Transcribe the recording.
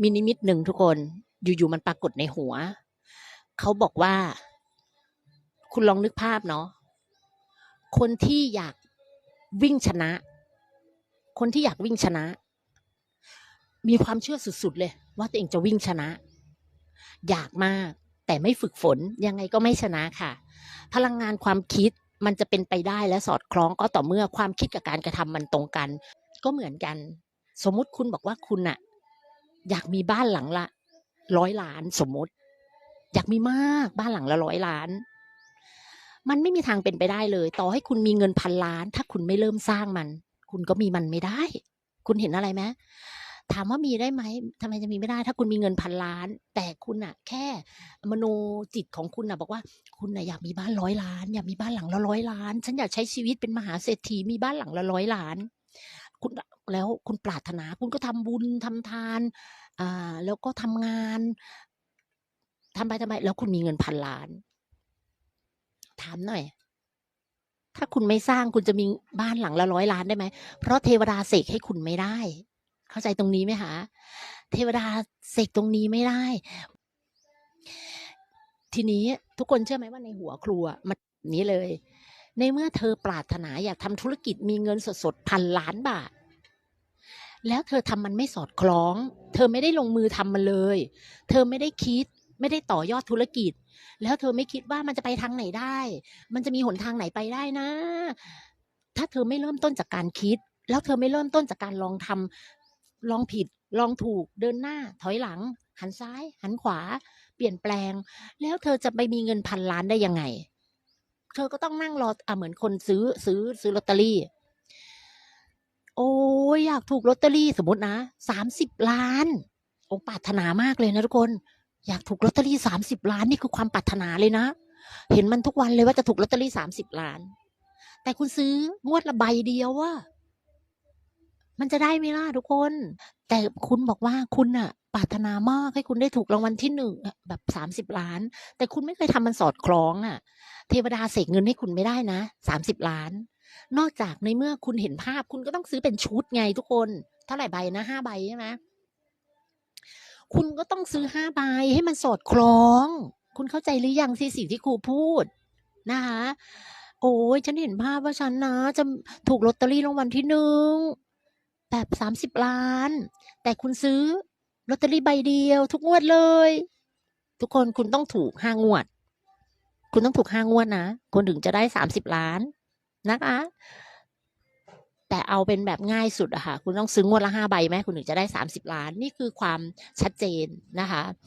มีนิมิตหนึ่งทุกคนอยู่ๆมันปรากฏในหัว เขาบอกว่า คุณลองนึกภาพเนาะคนที่อยากวิ่งชนะ คนที่อยากวิ่งชนะ มีความเชื่อสุดๆเลย ว่าตัวเองจะวิ่งชนะ อยากมาก แต่ไม่ฝึกฝนยังไงก็ไม่ชนะค่ะ พลังงานความคิดมันจะเป็นไปได้และสอดคล้องก็ต่อเมื่อความคิดกับการกระทำมันตรงกัน ก็เหมือนกัน สมมุติคุณบอกว่าคุณอะ อยากมีบ้านหลังละร้อยล้านสมมติ อยากมีมากบ้านหลังละร้อยล้าน มันไม่มีทางเป็นไปได้เลย ต่อให้คุณมีเงินพันล้าน ถ้าคุณไม่เริ่มสร้างมัน คุณก็มีมันไม่ได้ คุณเห็นอะไรไหมถามว่ามีได้ไหมทำไมจะมีไม่ได้ ถ้าคุณมีเงินพันล้าน แต่คุณอะแค่มโนจิตของคุณอะบอกว่า คุณน่ะอยากมีบ้านร้อยล้าน อยากมีบ้านหลังละร้อยล้าน ฉันอยากใช้ชีวิตเป็นมหาเศรษฐีมีบ้านหลังละร้อยล้าน คุณแล้วคุณปรารถนาคุณก็ทำบุญทำทานอ่าแล้วก็ทำงานทำไปทำไมแล้วคุณมีเงินพันล้าน ถามหน่อย ถ้าคุณไม่สร้างคุณจะมีบ้านหลังละร้อยล้านได้ไหม เพราะเทวดาเสกให้คุณไม่ได้ เข้าใจตรงนี้ไหมคะ เทวดาเสกตรงนี้ไม่ได้ ทีนี้ทุกคนเชื่อไหมว่าในหัวครัวมันนี้เลย ในเมื่อเธอปรารถนาอยากทำธุรกิจมีเงินสดๆพันล้านบาท แล้วเธอทำมันไม่สอดคล้อง เธอไม่ได้ลงมือทำมันเลย เธอไม่ได้คิดไม่ได้ต่อยอดธุรกิจ แล้วเธอไม่คิดว่ามันจะไปทางไหนได้ มันจะมีหนทางไหนไปได้นะ ถ้าเธอไม่เริ่มต้นจากการคิด แล้วเธอไม่เริ่มต้นจากการลองทำลองผิด ลองถูก เดินหน้า ถอยหลัง หันซ้าย หันขวา เปลี่ยนแปลง แล้วเธอจะไปมีเงินพันล้านได้ยังไง ธอก็ต้องนั่งรออะเหมือนคนซื้อซื้อซื้อลอตเตอรี่ โอ้ยอยากถูกลอตเตอรี่สมมตินะสามสิบล้านอ้ปรารถนามากเลยนะทุกคน อยากถูกลอตเตอรี่สามสิบล้านนี่คือความปรารถนาเลยนะ เห็นมันทุกวันเลยว่าจะถูกลอตเตอรี่สามสิบล้าน แต่คุณซื้องวดละใบเดียวว่ามันจะได้ไหมล่ะทุกคน แต่คุณบอกว่าคุณน่ะปรารถนามากให้คุณได้ถูกรางวัลที่หนึ่งแบบสามสิบล้าน แต่คุณไม่เคยทำมันสอดคล้องอะ เทวดาเสกเงินให้คุณไม่ได้นะสามสิบล้าน นอกจากในเมื่อคุณเห็นภาพคุณก็ต้องซื้อเป็นชุดไงทุกคน เท่าไหร่ใบนะห้าใบใช่ไหมคุณก็ต้องซื้อห้าใบให้มันสอดคล้อง คุณเข้าใจหรือยังที่สิ่งที่ครูพูดนะคะโอ้ยฉันเห็นภาพว่าฉันนะ จะถูกลอตเตอรี่รางวัลที่หนึ่งแบบสามสิบล้าน แต่คุณซื้อลอตเตอรี่ใบเดียว ทุกงวดเลย ทุกคนคุณต้องถูกห้างวด คุณต้องถูกห้างวดนะ คุณถึงจะได้สามสิบล้านนะคะ แต่เอาเป็นแบบง่ายสุดอะค่ะ คุณต้องซื้องวดละห้าใบไหมคุณถึงจะได้สามสิบล้าน นี่คือความชัดเจนนะคะ